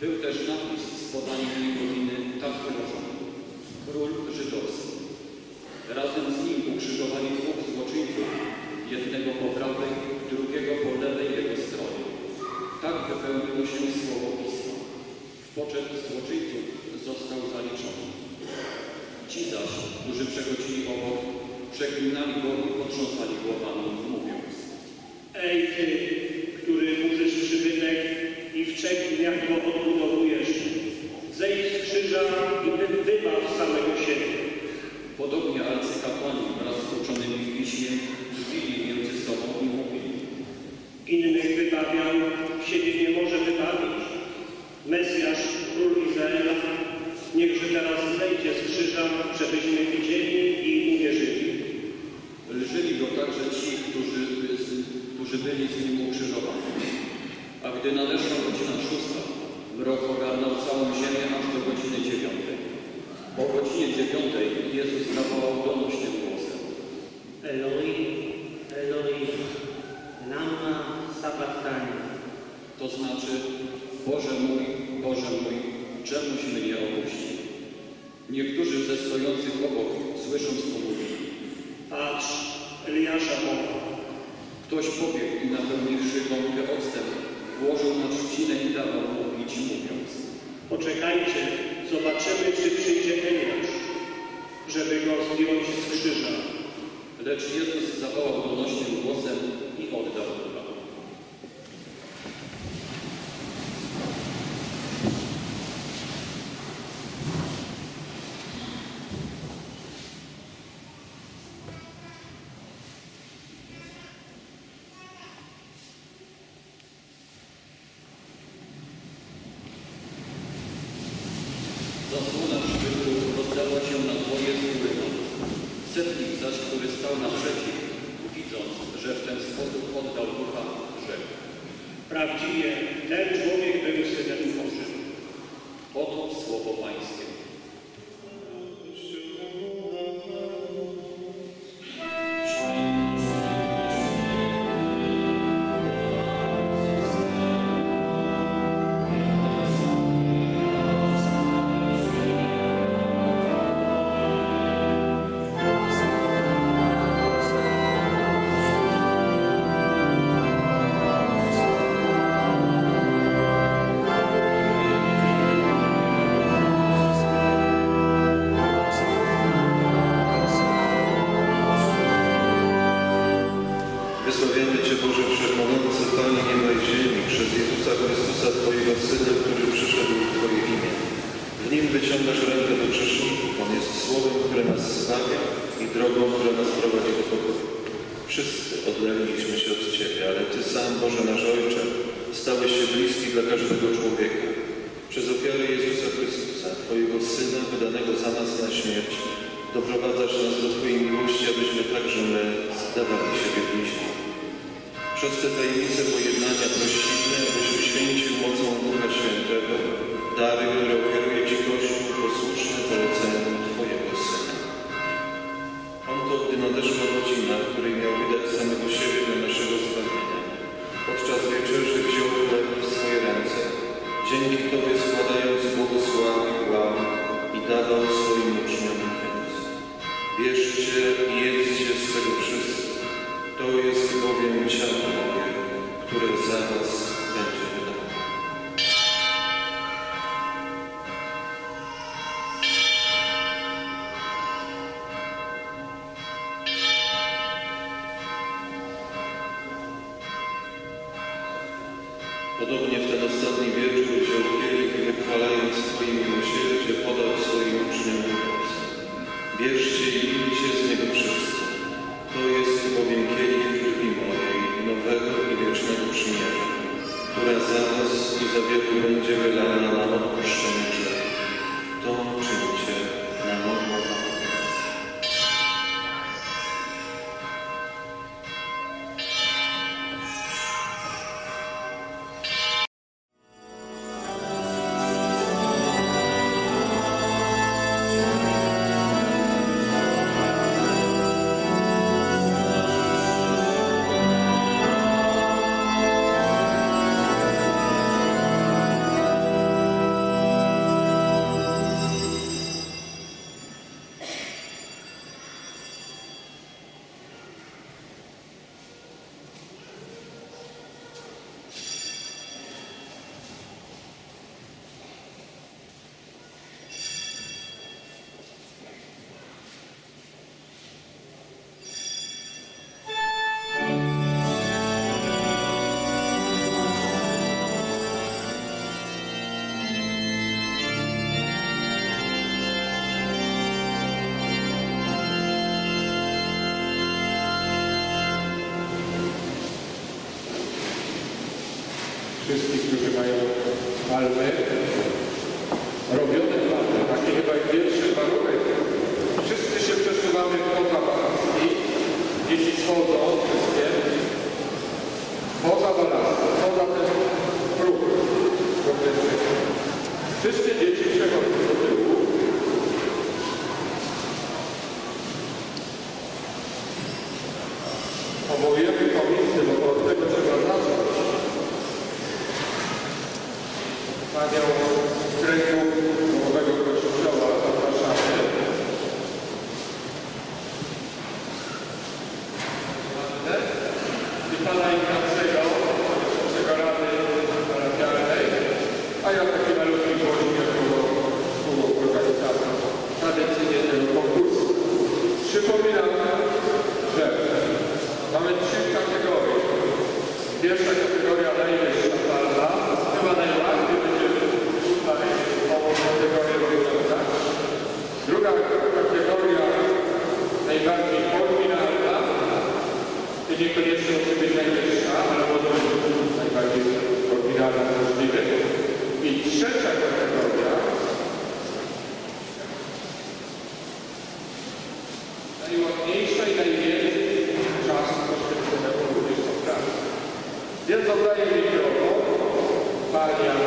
Był też napis z podaniem jego winy tak wyłożony. Król żydowski. Razem z nim ukrzyżowali dwóch złoczyńców, jednego po prawej, drugiego po lewej jego stronie. Tak wypełniło się słowo Pisma. W poczet złoczyńców został zaliczony. Ci zaś, którzy przechodzili obok, przeklinali go i potrząsali głowami, mówiąc Ej ty, dniach go odbudowujesz, zejdź z krzyża i wy- wybaw samego siebie. Podobnie arcykapłani wraz z uczonymi w piśmie mówili między sobą i mówili Innych wybawiał, siebie nie żeby go zdjąć z krzyża. Lecz Jezus zawołał donośnym głosem i oddał ducha. Zasłona przybytku rozdała się na dwoje z góry na dół. Setnik zaś, który stał naprzeciw, widząc, że w ten sposób oddał ducha, rzekł. Ten człowiek był Synem Bożym. Oto słowo Pańskie. Chrystusa, Twojego Syna, wydanego za nas na śmierć, doprowadzasz nas do Twojej miłości, abyśmy także my zdawali siebie bliźnim. Przez te tajemnice pojednania prosimy, abyś uświęcił mocą Ducha Świętego dary, które ofiaruje Ci Kościół posłuszny poleceniu Twojego Syna. On to, gdy nadeszła godzina, w której miał wydać samego siebie dla naszego zbawienia. Podczas wieczerzy wziął chleb w swoje ręce, dzięki Tobie składając błogosławił, łam i dawał swoim uczniom mówiąc Bierzcie i jedzcie z tego wszyscy. To jest bowiem ciało moje, które za was mają palmy, robione palmy, taki chyba pierwszy warunek. Wszyscy się przesuwamy poza balastki, dzieci schodzą, wszystkie, poza balastki, poza ten próg. Wszystkie dzieci przechodzą do tyłu. Powołujemy mawiał o kryju nowego kościoła w Warszawie. I pana Ignacego, tego rady parafialnej, a ja taki malutki głośnie było organizator na decyzję tego konkursu. Przypominam, że mamy trzy kategorie. Pierwsza niekoniecznie musi być najwyższa, ale może być najbardziej oryginalna możliwe. I trzecia kategoria najładniejsza i najwięcej czasu poświęconego również do pracy. Więc oddaję mikrofon, Maria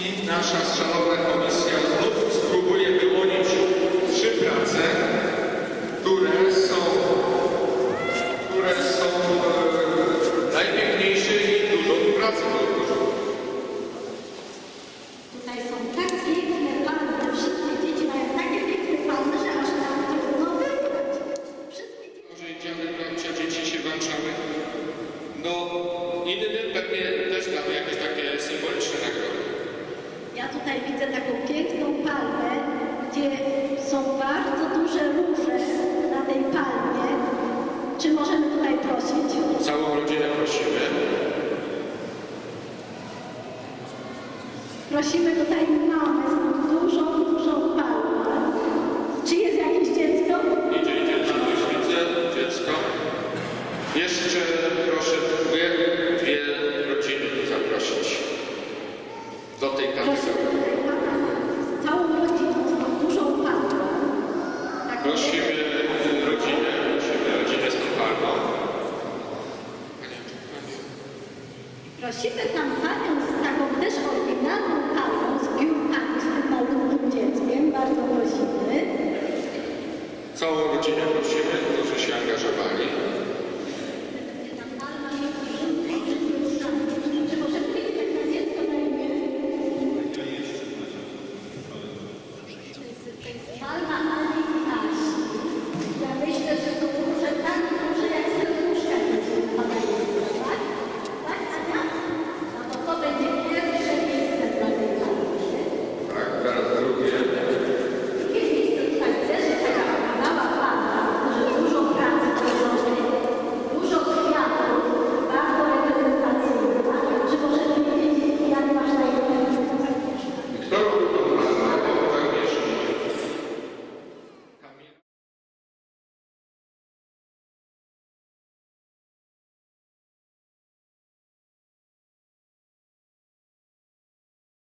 i nasza szanowna komisja znów spróbuje wyłonić trzy prace, które Prosimy tutaj mamy z dużą, dużą palmę. Czy jest jakieś dziecko? Idzie, idzie, już widzę dziecko. Jeszcze proszę dwie, dwie rodziny zaprosić do tej kategorii. Całą rodzinę z dużą palmą. Tak. Prosimy rodzinę, prosimy rodzinę z tą palmą. Prosimy tam panią też oryginalną kawą z piórkami z tym malutkim dzieckiem. Bardzo prosimy. Całą rodzinę prosimy o to, że się angażowali.